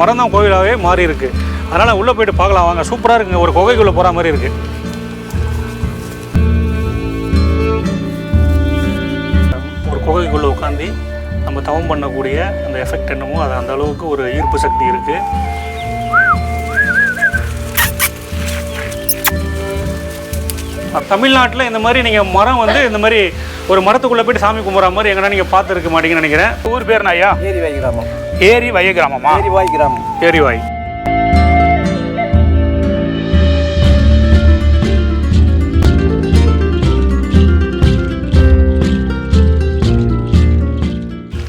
மரம் தான் கோவிலாகவே மாறி இருக்கு. அதனால் உள்ளே போயிட்டு பார்க்கலாம் வாங்க. சூப்பராக இருக்குங்க. ஒரு குகைக்குள்ளே போகிற மாதிரி இருக்குது ஒரு குகைக்குள்ளே உட்காந்து நம்ம தவம் பண்ணக்கூடிய அந்த எஃபெக்ட் என்னமோ அது அந்த அளவுக்கு ஒரு ஈர்ப்பு சக்தி இருக்குது தமிழ்நாட்டில் இந்த மாதிரி நீங்கள் மரம் வந்து இந்த மாதிரி ஒரு மரத்துக்குள்ளே போயிட்டு சாமி கும்பிட்ற மாதிரி எங்கன்னா நீங்கள் பார்த்துருக்க மாட்டீங்கன்னு நினைக்கிறேன். ஊர் பேர் ஐயா? ஏரிவாய் வைக்கிறாமா ஏரி வய கிராமமா? ஏரிவாய் கிராமம். ஏரிவாய்.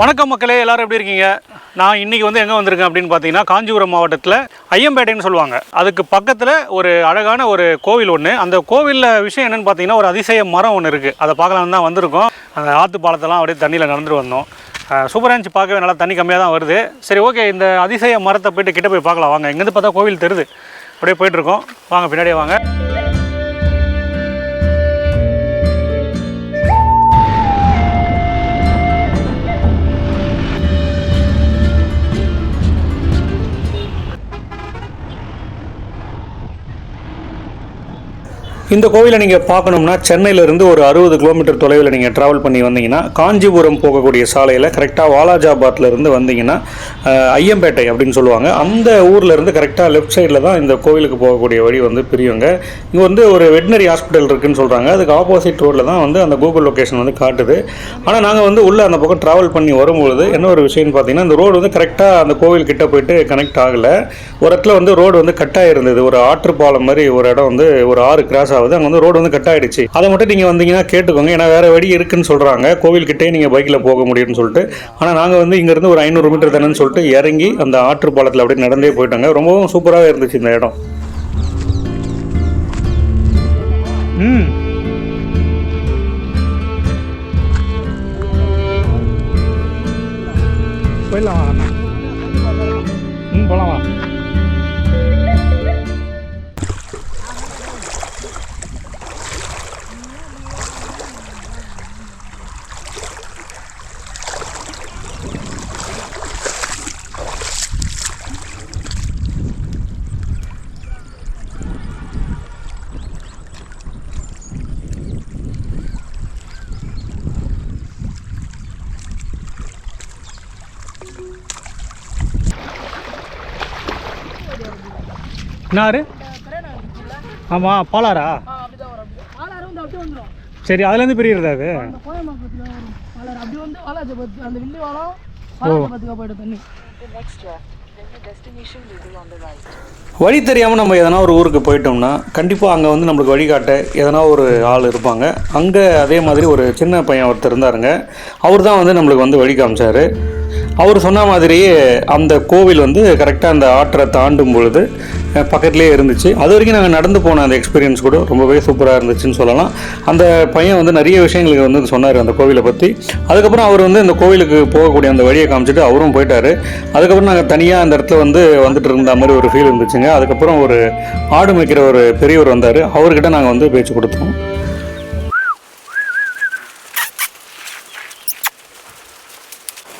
வணக்கம் மக்களே எல்லாரும் எப்படி இருக்கீங்க? நான் இன்னைக்கு வந்து எங்கே வந்திருக்கேன் அப்படின்னு பார்த்தீங்கன்னா காஞ்சிபுரம் மாவட்டத்தில் ஐயம்பேட்டைன்னு சொல்லுவாங்க. அதுக்கு பக்கத்தில் ஒரு அழகான ஒரு கோவில் ஒன்று அந்த கோவிலில் விஷயம் என்னன்னு பார்த்தீங்கன்னா ஒரு அதிசய மரம் ஒன்று இருக்குது அதை பார்க்கலாம் தான் வந்திருக்கோம். அந்த ஆற்று பாலத்தெல்லாம் அப்படியே தண்ணியில் நடந்துட்டு வந்தோம். சூப்பராக இருந்துச்சு. பார்க்கவே நல்லா தண்ணி கம்மியாக தான் வருது. சரி ஓகே. இந்த அதிசய மரத்தை போயிட்டு கிட்ட போய் பார்க்கலாம். வாங்க. இங்கேருந்து பார்த்தா கோவில் தெரியுது அப்படியே போயிட்டுருக்கோம் வாங்க பின்னாடியே வாங்க. இந்த கோவிலை நீங்கள் பார்க்கணும்னா சென்னையிலேருந்து ஒரு அறுபது கிலோமீட்டர் தொலைவில் நீங்கள் ட்ராவல் பண்ணி வந்தீங்கன்னா காஞ்சிபுரம் போகக்கூடிய சாலையில் கரெக்டாக வாலாஜாபாத்லேருந்து வந்தீங்கன்னா ஐயம்பேட்டை அப்படின்னு சொல்லுவாங்க. அந்த ஊர்லேருந்து கரெக்டாக லெஃப்ட் சைடில் தான் இந்த கோவிலுக்கு போகக்கூடிய வழி வந்து பிரியுங்க. இங்கே வந்து ஒரு வெட்டினரி ஹாஸ்பிட்டல் இருக்குதுன்னு சொல்கிறாங்க அதுக்கு ஆப்போசிட் ரோட்டில் தான் வந்து அந்த கூகுள் லொக்கேஷன் வந்து காட்டுது. ஆனால் நாங்கள் வந்து உள்ளே அந்த பக்கம் ட்ராவல் பண்ணி வரும்பொழுது என்ன ஒரு விஷயம்னு பார்த்தீங்கன்னா இந்த ரோடு வந்து கரெக்டாக அந்த கோவில் கிட்ட போயிட்டு கனெக்ட் ஆகலை. ஒரு இடத்துல வந்து ரோடு வந்து கட்டாக இருந்தது ஒரு ஆற்று பாலம் மாதிரி ஒரு இடம் வந்து ஒரு ஆறு கிராஸ் ஆகுது. அங்கே வந்து ரோடு வந்து கட் ஆயிடுச்சு. அதை மட்டும் நீங்கள் வந்தீங்கன்னா கேட்டுக்கோங்க. ஏன்னா வேற வழி இருக்குன்னு சொல்கிறாங்க கோவில்கிட்டே நீங்கள் பைக்கில் போக முடியும்னு சொல்லிட்டு. ஆனால் நாங்கள் வந்து இங்கேருந்து ஒரு ஐநூறு மீட்டர் தானேன்னு சொல்லிட்டு இறங்கி அந்த ஆற்று பாலத்தில் அப்படியே நடந்தே போயிட்டாங்க. ரொம்பவும் சூப்பராகவே இருந்துச்சு இந்த இடம். ம். போயிடலாம். என்னாரு ஆமாம் பாலாரா? சரி அதுலேருந்து பிரியிறதா அது? வந்து வழி தெரியாமல் நம்ம எதனா ஒரு ஊருக்கு போயிட்டோம்னா கண்டிப்பாக அங்கே வந்து நம்மளுக்கு வழிகாட்ட எதனா ஒரு ஆள் இருப்பாங்க. அங்கே அதே மாதிரி ஒரு சின்ன பையன் ஒருத்தர் இருந்தாருங்க. அவர் தான் வந்து நம்மளுக்கு வந்து வழி காமிச்சார். அவர் சொன்ன மாதிரியே அந்த கோவில் வந்து கரெக்டாக அந்த ஆற்றை தாண்டும் பொழுது பக்கத்துலேயே இருந்துச்சு. அது வரைக்கும் நாங்கள் நடந்து போன அந்த எக்ஸ்பீரியன்ஸ் கூட ரொம்பவே சூப்பராக இருந்துச்சுன்னு சொல்லலாம். அந்த பையன் வந்து நிறைய விஷயங்களுக்கு வந்து சொன்னார் அந்த கோவிலை பற்றி அதுக்கப்புறம் அவர் வந்து இந்த கோவிலுக்கு போகக்கூடிய அந்த வழியை காமிச்சிட்டு அவரும் போயிட்டாரு. அதுக்கப்புறம் நாங்கள் தனியாக அந்த இடத்துல வந்து வந்துட்டு இருந்த மாதிரி ஒரு ஃபீல் இருந்துச்சுங்க. அதுக்கப்புறம் ஒரு ஆடு மேய்க்கிற ஒரு பெரியவர் வந்தார். அவர்கிட்ட நாங்கள் வந்து பேச்சு கொடுத்தோம்.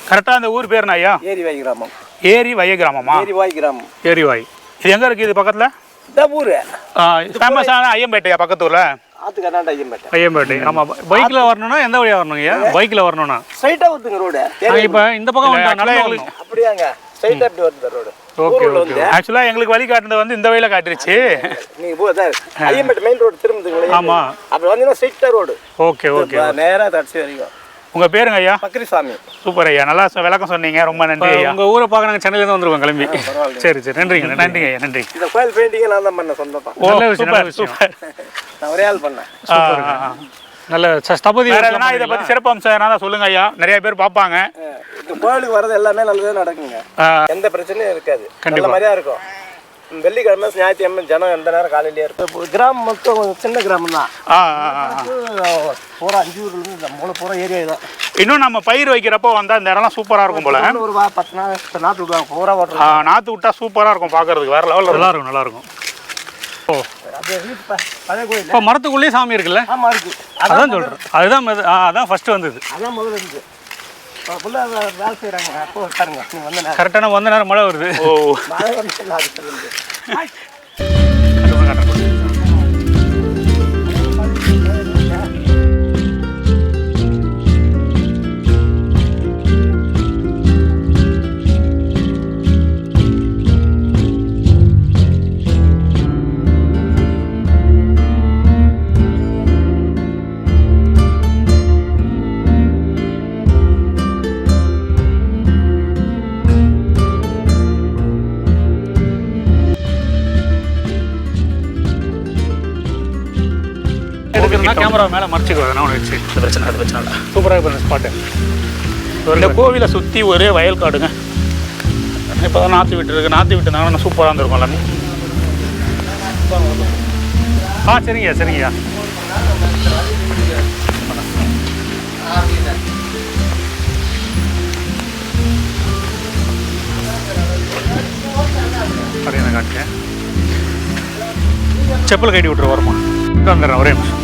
கரெக்டாக அந்த ஊர் பேர் ஐயா? ஏரிவாய் கிராமம். ஏரி வய கிராமமா? ஏரிவாய் கிராமம். ஏரிவாய். இது எங்கே இருக்குது இது பக்கத்தில்? இந்த ஊரு. ஃபேமஸான ஐயம்பேட்டையா பக்கத்தூரில்? ஆத்து கர்நாடக ஐயம்பேட்டை. ஐயம்பேட்டை. ஆமாம் பைக்கில் வரணும்னா எந்த வழியாக வரணுங்க பைக்கில் வரணும்னா? ஸ்ட்ரைட்டா ஊத்துங்க ரோடு இப்போ இந்த பக்கம் எங்களுக்கு அப்படியாங்க. ஸ்ட்ரைட்டா அப்படி வருது ரோடு ஓகே ஓகே ஆக்சுவலாக எங்களுக்கு வழி காட்டுனது வந்து இந்த வழியில் காட்டிருச்சு. நீங்க போ சார் ஐயம்பேட்டை மெயின் ரோடு திரும்புதுங்களே ஆமா. அப்படி வந்தீங்கன்னா ரோடு ஓகே ஓகே நேரா தடிச்சு வரைக்கும். உங்கள் பேருங்க ஐயா? பக்கரி சாமி சூப்பர் ஐயா. நல்லா சொ- விளக்கம் சொன்னீங்க. ரொம்ப நன்றி ஐயா. உங்கள் ஊரை பார்க்க நாங்கள் சென்னையிலேருந்து வந்துருவோம் கிளம்பி. சரி சரி. நன்றிங்க நன்றிங்க ஐயா நன்றி. இந்த கோயில் பெயிண்டிங் நான் தான் பண்ணேன் சொந்தம். நல்ல விஷயம் விஷயம். நான் ஒரே ஆள் பண்ணேன். நல்ல ஸ்தபதி வேற எதனா இதை பற்றி சிறப்பு அம்சம் எதனா சொல்லுங்க ஐயா. நிறைய பேர் பார்ப்பாங்க. இந்த கோயிலுக்கு வர்றது எல்லாமே நல்லதே நடக்குங்க. எந்த பிரச்சனையும் இருக்காது. நல்ல கண்டிப்பா. மாதிரியா இருக்கும். வெள்ளிக்கிழமை ஞாயிற்றுக்கிழமை ஜனம் எந்த நேரம் காலையிலேயே இருக்கும் இப்போ கிராமம் மொத்தம் கொஞ்சம் சின்ன கிராமம் தான். பூரா அஞ்சு ஊர்லேருந்து மூணு பூரா ஏரியா தான் இன்னும் நம்ம பயிர் வைக்கிறப்போ வந்தால் இந்த இடம்லாம் சூப்பராக இருக்கும் போல. ஒரு வா பத்து நாள் நாற்று விடுவாங்க பூரா ஆ, ஓட்டுறோம் நாற்று விட்டா சூப்பராக இருக்கும் பார்க்கறதுக்கு வேற லெவலில் நல்லா இருக்கும். நல்லா இருக்கும். ஓ. இப்போ மரத்துக்குள்ளேயே சாமி இருக்குல்ல? ஆமா இருக்கு. அதான் சொல்கிறேன் அதுதான் அதான் ஃபர்ஸ்ட் வந்தது. அதான் முதல்ல இருந்து ஃபுல்லாக வேலை செய்கிறாங்க அப்போ பாருங்க நீங்கள் வந்த நேரம் கரெக்டான வந்த நேரம் மழை வருது. ஓ மழை வந்து எடுக்கிறதுனா கேமரா மேலே மறைச்சிக்குவேன் நான் வச்சு. இந்த பிரச்சனை அது பிரச்சனை இல்லை. சூப்பராக இருக்கும் இந்த ஸ்பாட்டு இந்த கோவிலை சுற்றி ஒரே வயல் காடுங்க. இப்போ தான் நாற்று விட்டு இருக்கு நாற்று விட்டுனாங்கன்னா சூப்பராக இருந்திருக்கும் எல்லாமே ஆ சரிங்கய்யா சரிங்கய்யா. அப்படியே நான் காட்டுறேன். செப்பல் கட்டி விட்டுரு வரமா? வந்துடுறேன் ஒரே நிமிஷம்.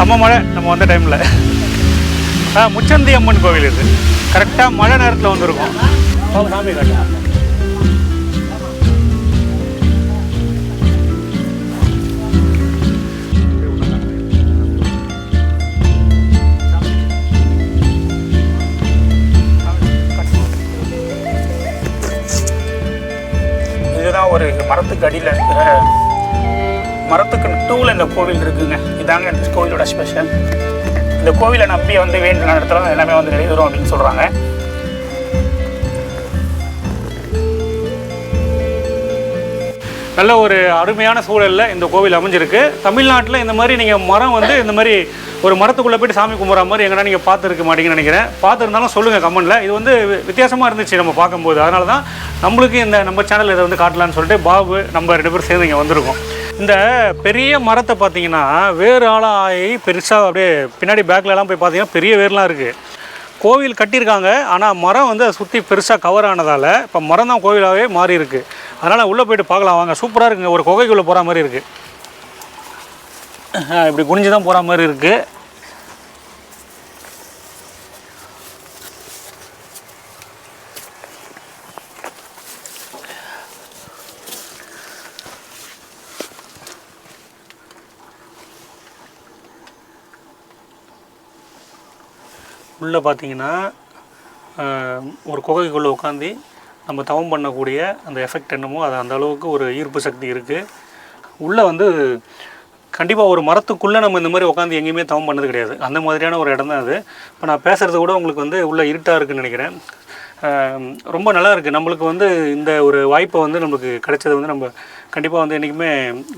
செம்ம மழை நம்ம வந்த டைமில் ஆ முச்சந்தி அம்மன் கோவில் இது. கரெக்டாக மழை நேரத்தில் வந்திருக்கோம். சாமி காட்டு இதுதான் ஒரு மரத்துக்கு அடியில் இருக்கிற மரத்துக்கு நடுவில் இந்த கோவில் இருக்குதுங்க இதாங்க இந்த கோவிலோட ஸ்பெஷல் இந்த கோவிலை நம்பி வந்து வேண்டிய இடத்துல எல்லாமே வந்து நிறைவேறும் அப்படின்னு சொல்கிறாங்க நல்ல ஒரு அருமையான சூழலில் இந்த கோவில் அமைஞ்சிருக்கு. தமிழ்நாட்டில் இந்த மாதிரி நீங்கள் மரம் வந்து இந்த மாதிரி ஒரு மரத்துக்குள்ளே போயிட்டு சாமி கும்பிட்ற மாதிரி எங்கன்னா நீங்கள் பார்த்துருக்க மாட்டீங்கன்னு நினைக்கிறேன். பார்த்துருந்தாலும் சொல்லுங்கள் கமெண்டில். இது வந்து வித்தியாசமாக இருந்துச்சு நம்ம பார்க்கும்போது. அதனால தான் நம்மளுக்கு இந்த நம்ம சேனல் இதை வந்து காட்டலான்னு சொல்லிட்டு பாபு நம்ம ரெண்டு பேரும் சேர்ந்து இங்கே வந்திருக்கோம். இந்த பெரிய மரத்தை பார்த்தீங்கன்னா வேறு ஆளாக ஆகி பெருசாக அப்படியே பின்னாடி பேக்லலாம் போய் பார்த்தீங்கன்னா பெரிய வேர்லாம் இருக்குது கோவில் கட்டியிருக்காங்க. ஆனால் மரம் வந்து அதை சுற்றி பெருசாக கவர் ஆனதால் இப்போ மரம் தான் கோவிலாகவே மாறி இருக்கு. அதனால் உள்ளே போயிட்டு பார்க்கலாம். வாங்க சூப்பராக இருக்குங்க. ஒரு குகைக்குள்ளே போகிற மாதிரி இருக்குது இப்படி குனிஞ்சு தான் போகிற மாதிரி இருக்குது உள்ளே பார்த்தீங்கன்னா ஒரு குகைக்குள்ளே உட்காந்து நம்ம தவம் பண்ணக்கூடிய அந்த எஃபெக்ட் என்னமோ அது அந்த அளவுக்கு ஒரு ஈர்ப்பு சக்தி இருக்குது உள்ளே வந்து கண்டிப்பாக ஒரு மரத்துக்குள்ளே நம்ம இந்த மாதிரி உட்காந்து எங்கேயுமே தவம் பண்ணது கிடையாது. அந்த மாதிரியான ஒரு இடம் தான் அது. இப்போ நான் பேசுகிறது கூட உங்களுக்கு வந்து உள்ளே இருட்டாக இருக்குன்னு நினைக்கிறேன். ரொம்ப நல்லா இருக்குது நம்மளுக்கு வந்து இந்த ஒரு வாய்ப்பை வந்து நம்மளுக்கு கிடைச்சது வந்து நம்ம கண்டிப்பாக வந்து என்றைக்குமே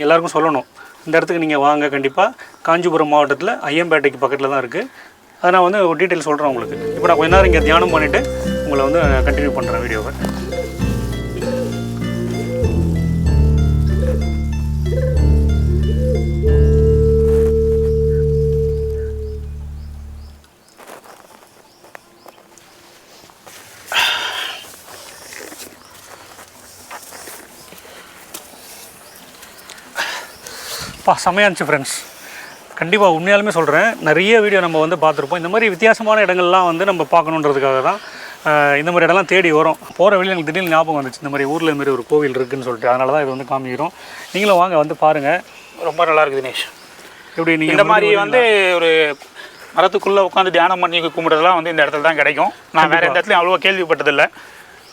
எல்லாருக்கும் சொல்லணும். இந்த இடத்துக்கு நீங்கள் வாங்க கண்டிப்பாக காஞ்சிபுரம் மாவட்டத்தில் ஐயம்பேட்டைக்கு பக்கத்தில் தான் இருக்குது அதை நான் வந்து ஒரு டீட்டெயில் சொல்கிறேன் உங்களுக்கு. இப்போ நான் கொஞ்ச நேரம் இங்கே தியானம் பண்ணிவிட்டு உங்களை வந்து கண்டினியூ பண்ணுறேன் வீடியோவை. பா செமையா இருந்துச்சு ஃப்ரெண்ட்ஸ் கண்டிப்பாக உண்மையாலுமே சொல்கிறேன் நிறைய வீடியோ நம்ம வந்து பார்த்துருப்போம். இந்த மாதிரி வித்தியாசமான இடங்கள்லாம் வந்து நம்ம பார்க்கணுன்றதுக்காக தான் இந்த மாதிரி இடம்லாம் தேடி வரும். போகிற வழியில் எனக்கு திடீர்னு ஞாபகம் வந்துச்சு. இந்த மாதிரி ஊரில் மாதிரி ஒரு கோவில் இருக்குன்னு சொல்லிட்டு. அதனால தான் இது வந்து காமிக்கிறோம். நீங்களும் வாங்க வந்து பாருங்கள் ரொம்ப நல்லா இருக்குது தினேஷ். எப்படி நீங்கள் இந்த மாதிரி வந்து ஒரு மரத்துக்குள்ளே உட்காந்து தியானம் பண்ணி கும்பிட்றதுலாம் வந்து இந்த இடத்துல தான் கிடைக்கும். நான் வேறு எந்த இடத்துலையும் அவ்வளோவா கேள்விப்பட்டதில்லை.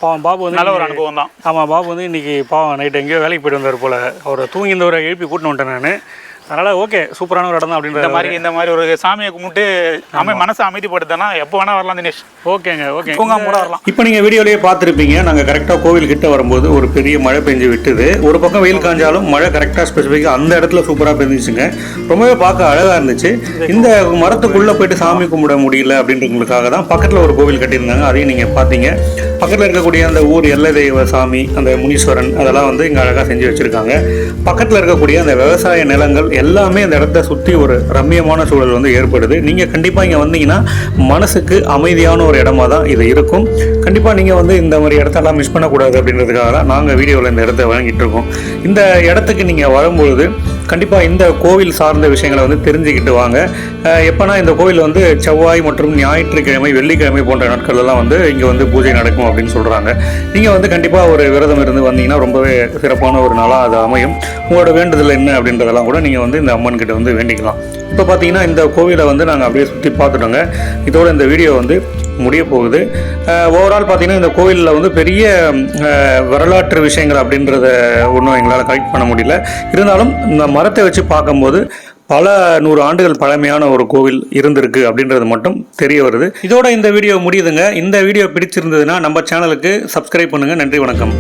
பாவம் பாபு வந்து நல்ல ஒரு அனுபவம் தான். ஆமாம் பாபு வந்து இன்றைக்கி பாவம் நைட்டு எங்கேயோ வேலைக்கு போயிட்டு வந்தார் போல். அவர் தூங்கி இருந்தவரை எழுப்பி கூட்டின்னு வந்துட்டேன் நான். அதனால் ஓகே சூப்பரான ஒரு இடம் தான் இந்த அப்படின்ற மாதிரி இந்த மாதிரி ஒரு சாமியை கும்பிட்டு அமை மனசை அமைதிப்படுத்தினா எப்போ வேணா வரலாம் தினேஷ். ஓகேங்க ஓகே. தூங்காம கூட வரலாம். இப்போ நீங்கள் வீடியோலேயே பார்த்துருப்பீங்க நாங்கள் கரெக்டாக கோவில் கிட்ட வரும்போது ஒரு பெரிய மழை பெஞ்சு விட்டுது. ஒரு பக்கம் வெயில் காஞ்சாலும் மழை கரெக்டாக ஸ்பெசிஃபிக்காக அந்த இடத்துல சூப்பராக பெஞ்சிச்சுங்க. ரொம்பவே பார்க்க அழகாக இருந்துச்சு. இந்த மரத்துக்குள்ளே போயிட்டு சாமி கும்பிட முடியல அப்படின்றவங்களுக்காக தான் பக்கத்தில் ஒரு கோவில் கட்டியிருந்தாங்க. அதையும் நீங்கள் பார்த்தீங்க. பக்கத்தில் இருக்கக்கூடிய அந்த ஊர் எல்லை தெய்வ சாமி அந்த முனீஸ்வரன் அதெல்லாம் வந்து இங்கே அழகாக செஞ்சு வச்சுருக்காங்க. பக்கத்தில் இருக்கக்கூடிய அந்த விவசாய நிலங்கள் எல்லாமே அந்த இடத்த சுற்றி ஒரு ரம்மியமான சூழல் வந்து ஏற்படுது. நீங்கள் கண்டிப்பாக இங்கே வந்தீங்கன்னா மனசுக்கு அமைதியான ஒரு இடமா தான் இது இருக்கும். கண்டிப்பாக நீங்கள் வந்து இந்த மாதிரி இடத்தெல்லாம் மிஸ் பண்ணக்கூடாது அப்படின்றதுக்காக தான் நாங்கள் வீடியோவில் இந்த இடத்த வழங்கிட்டு இருக்கோம். இந்த இடத்துக்கு நீங்கள் வரும்பொழுது கண்டிப்பாக இந்த கோவில் சார்ந்த விஷயங்களை வந்து தெரிஞ்சுக்கிட்டு வாங்க. எப்போனா இந்த கோவில் வந்து செவ்வாய் மற்றும் ஞாயிற்றுக்கிழமை வெள்ளிக்கிழமை போன்ற நாட்கள்லாம் வந்து இங்கே வந்து பூஜை நடக்கும் அப்படின்னு சொல்கிறாங்க நீங்கள் வந்து கண்டிப்பாக ஒரு விரதம் இருந்து வந்தீங்கன்னா ரொம்பவே சிறப்பான ஒரு நாளாக அது அமையும். உங்களோட வேண்டுதல் என்ன அப்படின்றதெல்லாம் கூட நீங்கள் வந்து இந்த அம்மன் கிட்ட வந்து வேண்டிக்கலாம். இப்போ பார்த்தீங்கன்னா இந்த கோவிலை வந்து நாங்கள் அப்படியே சுற்றி பார்த்துட்டோங்க. இதோட இந்த வீடியோ வந்து முடிய போகுது. ஓவரால் பார்த்தீங்கன்னா இந்த கோவிலில் வந்து பெரிய வரலாற்று விஷயங்கள் அப்படின்றத ஒன்றும் எங்களால் கலெக்ட் பண்ண முடியல. இருந்தாலும் இந்த மரத்தை வச்சு பார்க்கும்போது பல நூறு ஆண்டுகள் பழமையான ஒரு கோவில் இருந்திருக்கு அப்படின்றது மட்டும் தெரிய வருது. இதோட இந்த வீடியோ முடியுதுங்க. இந்த வீடியோ பிடிச்சிருந்ததுன்னா நம்ம சேனலுக்கு சப்ஸ்கிரைப் பண்ணுங்கள் நன்றி வணக்கம்.